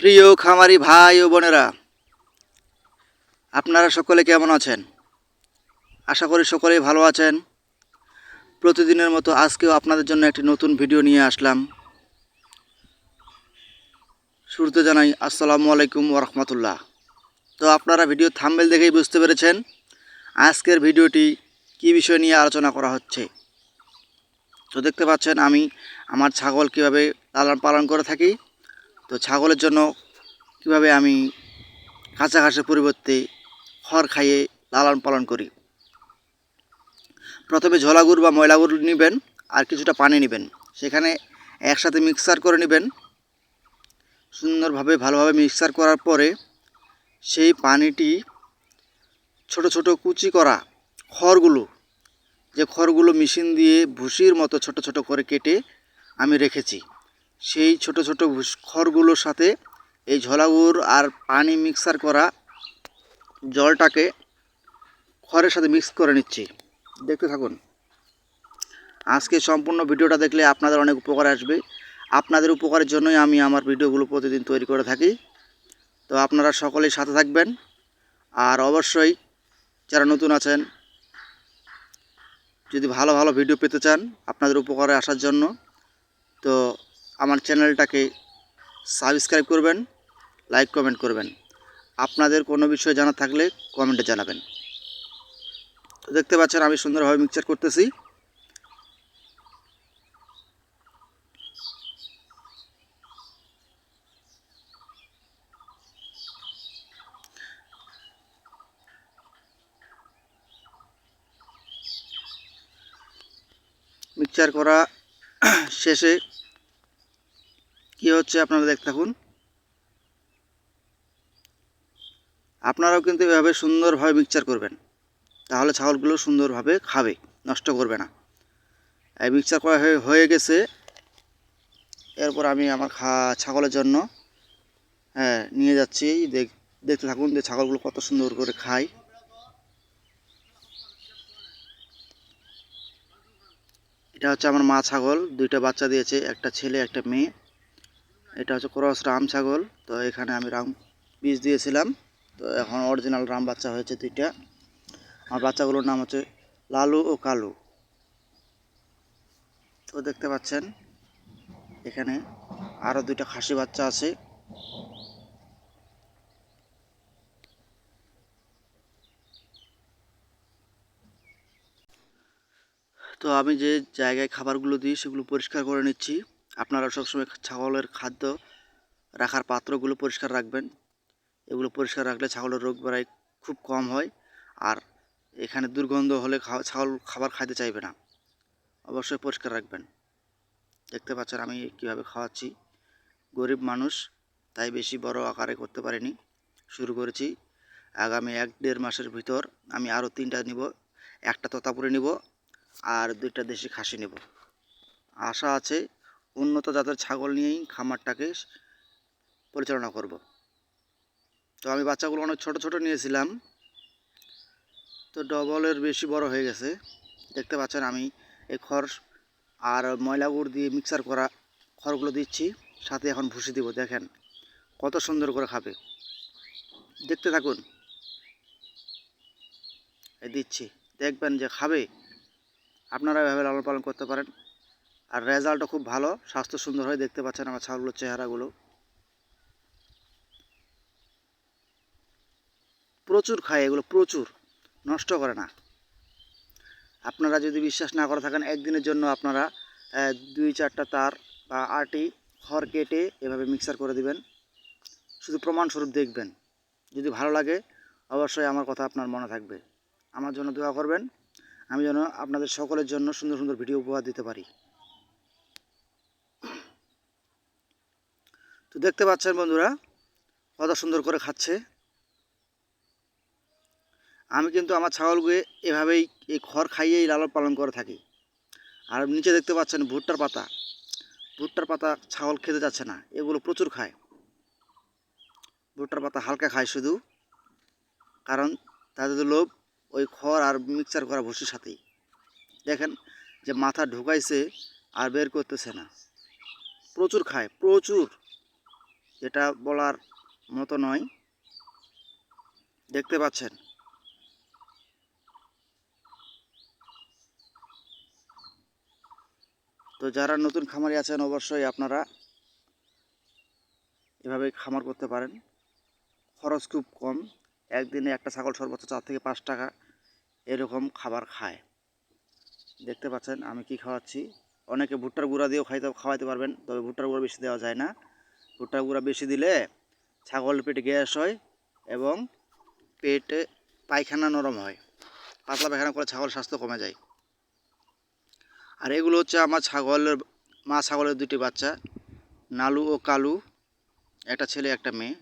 প্রিয় খামারি ভাই ও বোনেরা, আপনারা সকলে কেমন আছেন? আশা করি সকলেই ভালো আছেন। প্রতিদিনের মতো আজকেও আপনাদের জন্য একটি নতুন ভিডিও নিয়ে আসলাম। শুরুতে জানাই, আসসালামু আলাইকুম ওরহমতুল্লাহ তো আপনারা ভিডিও থাম্বেল দেখেই বুঝতে পেরেছেন আজকের ভিডিওটি কী বিষয় নিয়ে আলোচনা করা হচ্ছে। তো দেখতে পাচ্ছেন আমি আমার ছাগল কীভাবে লালন পালন করে থাকি। তো ছাগলের জন্য কীভাবে আমি কাঁচা ঘাসের পরিবর্তে খড় খাইয়ে লালন পালন করি? প্রথমে ঝোলাগুড় বা ময়লাগুড় নেবেন আর কিছুটা পানি নেবেন। সেখানে একসাথে মিক্সার করে নেবেন। সুন্দরভাবে, ভালোভাবে মিক্সার করার পরে সেই পানিটি ছোট ছোট কুচি করা খড়গুলো, যে খড়গুলো মেশিন দিয়ে ভুসির মতো ছোট ছোট করে কেটে আমি রেখেছি। সেই ছোট ছোট খড়গুলোর সাথে এই ঝোলাগুড় আর পানি মিক্সার করা জলটাকে খড়ের সাথে মিক্স করে নিচ্ছি। দেখতে থাকুন। আজকে সম্পূর্ণ ভিডিওটা দেখলে আপনাদের অনেক উপকার আসবে। আপনাদের উপকারের জন্যই আমি আমার ভিডিওগুলো প্রতিদিন তৈরি করে থাকি। তো আপনারা সকলেই সাথে থাকবেন। আর অবশ্যই যারা নতুন আছেন, যদি ভালো ভালো ভিডিও পেতে চান আপনাদের উপকারে আসার জন্য, তো আমার চ্যানেলটাকে সাবস্ক্রাইব করবেন, লাইক কমেন্ট করবেন। আপনাদের কোনো বিষয় জানা থাকলে কমেন্টে জানাবেন। দেখতে পাচ্ছেন আমি সুন্দরভাবে মিক্সচার করতেছি। মিক্সচার করা শেষে হচ্ছে আপনারা দেখতে থাকুন। আপনারাও কিন্তু এভাবে সুন্দরভাবে মিক্সচার করবেন। তাহলে ছাগলগুলো সুন্দরভাবে খাবে, নষ্ট করবে না। এই মিক্সচার করা হয়ে গেছে। এরপর আমি আমার খা, ছাগলের জন্য হ্যাঁ নিয়ে যাচ্ছি। দেখ, দেখতে থাকুন যে ছাগলগুলো কত সুন্দর করে খায়। এটা হচ্ছে আমার মা ছাগল। দুইটা বাচ্চা দিয়েছে, একটা ছেলে, একটা মেয়ে। এটা হচ্ছে ক্রস রাম ছাগল। তো এখানে আমি রাম বীজ দিয়েছিলাম। তো এখন অরিজিনাল রাম বাচ্চা হয়েছে দুইটা। আমার বাচ্চাগুলোর নাম হচ্ছে লালু ও কালু। তো দেখতে পাচ্ছেন, এখানে আরও দুইটা খাসি বাচ্চা আছে। তো আমি যে জায়গায় খাবারগুলো দিই সেগুলো পরিষ্কার করে নিচ্ছি। আপনারা সবসময় ছাগলের খাদ্য রাখার পাত্রগুলো পরিষ্কার রাখবেন। এগুলো পরিষ্কার রাখলে ছাগলের রোগ বাড়াই খুব কম হয় আর এখানে দুর্গন্ধ হলে ছাগল খাবার খাইতে চাইবে না। অবশ্যই পরিষ্কার রাখবেন। দেখতে পাচ্ছেন আমি কীভাবে খাওয়াচ্ছি। গরিব মানুষ, তাই বেশি বড় আকারে করতে পারিনি। শুরু করেছি। আগামী এক দেড় মাসের ভিতর আমি আরও তিনটা নিব, একটা তোতাপুরি নিব আর দুইটা দেশি খাসি নেব। আশা আছে উন্নত জাতের ছাগল নিয়েই খামারটাকে পরিচালনা করব। তো আমি বাচ্চাগুলো অনেক ছোট ছোট নিয়েছিলাম। তো ডবলের বেশি বড় হয়ে গেছে। দেখতে পাচ্ছেন আমি এই খড় আর ময়লা গুড় দিয়ে মিক্সার করা খড়গুলো দিচ্ছি। সাথে এখন ভুসি দিব, দেখেন। কত সুন্দর করে খাবে। দেখতে থাকুন। এই দিচ্ছি। দেখবেন যে খাবে। আপনারা এভাবে লালন পালন করতে পারেন। আর রেজাল্টও খুব ভালো, স্বাস্থ্য সুন্দর হয়, দেখতে পাচ্ছেন আমার ছাগলগুলোর চেহারাগুলো। প্রচুর খায় এগুলো, প্রচুর, নষ্ট করে না। আপনারা যদি বিশ্বাস না করে থাকেন, একদিনের জন্য আপনারা দুই চারটা তার বা আটি, খড় কেটে এভাবে মিক্সার করে দিবেন। শুধু প্রমাণস্বরূপ দেখবেন। যদি ভালো লাগে, অবশ্যই আমার কথা আপনার মনে থাকবে। আমার জন্য দোয়া করবেন। আমি যেন আপনাদের সকলের জন্য সুন্দর সুন্দর ভিডিও উপহার দিতে পারি। তো দেখতে পাচ্ছেন বন্ধুরা, কত সুন্দর করে খাচ্ছে। আমি কিন্তু আমার ছাগলগুলো এভাবেই এই খড় খাইয়েই লালন পালন করে থাকি। আর নিচে দেখতে পাচ্ছেন ভুট্টার পাতা। ভুট্টার পাতা ছাগল খেতে যাচ্ছে না, এগুলো প্রচুর খায়। ভুট্টার পাতা হালকা খায় শুধু, কারণ তাদের লোভ ওই খড় আর মিক্সচার করা ভুসির সাথেই। দেখেন যে মাথা ঢুকাইছে আর বের করতেছে না। প্রচুর খায়, প্রচুর। যেটা বলার মতো নয়। দেখতে পাচ্ছেন? তো যারা নতুন খামারি আছেন, অবশ্যই আপনারা এভাবে খামার করতে পারেন। খরচ খুব কম। একদিনে একটা ছাগল সর্বোচ্চ চার থেকে পাঁচ টাকা এরকম খাবার খায়। দেখতে পাচ্ছেন আমি কি খাওয়াচ্ছি? অনেকে ভুট্টার গুঁড়া দিয়েও খাইতে, খাওয়াইতে পারবেন, তবে ভুট্টার গুঁড়া বেশি দেওয়া যায় না। ভুট্টার গুঁড়া বেশি দিলে ছাগলের পেটে গ্যাস হয় এবং পেটে পায়খানা নরম হয়। পাতলা পায়খানা করে ছাগল স্বাস্থ্য কমে যায়। আর এগুলো হচ্ছে আমার ছাগলের, মা ছাগলের দুটি বাচ্চা, নালু ও কালু, একটা ছেলে, একটা মেয়ে।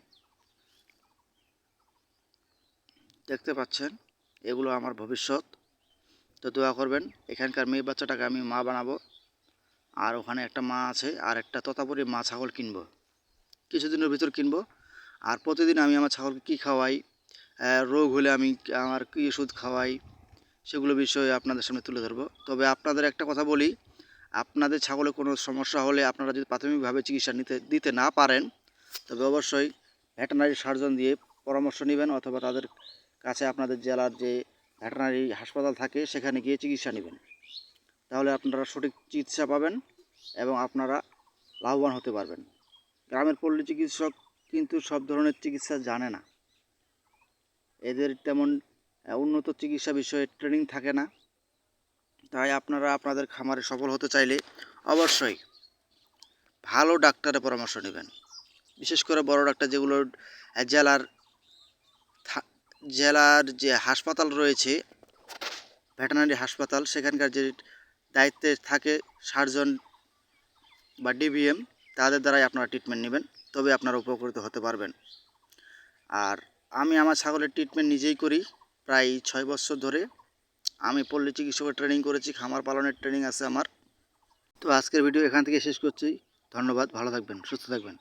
দেখতে পাচ্ছেন, এগুলো আমার ভবিষ্যৎ। তো দোয়া করবেন, এখানকার মেয়ে বাচ্চাটাকে আমি মা বানাবো। আর ওখানে একটা মা আছে, আর একটা ততাপুরি মা ছাগল কিনবো। কিছুদিনের ভিতর কিনবো। আর প্রতিদিন আমি আমার ছাগলকে কী খাওয়াই রোগ হলে আমি আমার কী ওষুধ খাওয়াই, সেগুলো বিষয়ে আপনাদের সামনে তুলে ধরবো। তবে আপনাদের একটা কথা বলি, আপনাদের ছাগলে কোনো সমস্যা হলে আপনারা যদি প্রাথমিকভাবে চিকিৎসা নিতে, দিতে না পারেন, তবে অবশ্যই ভেটেনারি সার্জন দিয়ে পরামর্শ নেবেন অথবা তাদের কাছে আপনাদের জেলার যে ভেটেনারি হাসপাতাল থাকে, সেখানে গিয়ে চিকিৎসা নেবেন। তাহলে আপনারা সঠিক চিকিৎসা পাবেন এবং আপনারা লাভবান হতে পারবেন। গ্রামের পল্লী চিকিৎসক কিন্তু সব ধরনের চিকিৎসা জানে না। এদের তেমন উন্নত চিকিৎসা বিষয়ে ট্রেনিং থাকে না। তাই আপনারা আপনাদের খামারে সফল হতে চাইলে অবশ্যই ভালো ডাক্তারের পরামর্শ নেবেন। বিশেষ করে বড় ডাক্তার যেগুলো জেলার জেলার যে হাসপাতাল রয়েছে, ভেটেনারি হাসপাতাল, সেখানকার যে দায়িত্বে থাকে সার্জন বা ডিভিএম তাদের দ্বারাই আপনারা ট্রিটমেন্ট নেবেন তবে আপনারা উপকৃত হতে পারবেন। আর আমি আমার ছাগলের ট্রিটমেন্ট নিজেই করি, প্রায় ছয় বছর ধরে। আমি পল্লী চিকিৎসকের ট্রেনিং করেছি, খামার পালনের ট্রেনিং আছে আমার। তো আজকের ভিডিও এখান থেকে শেষ করছি। ধন্যবাদ, ভালো থাকবেন, সুস্থ থাকবেন।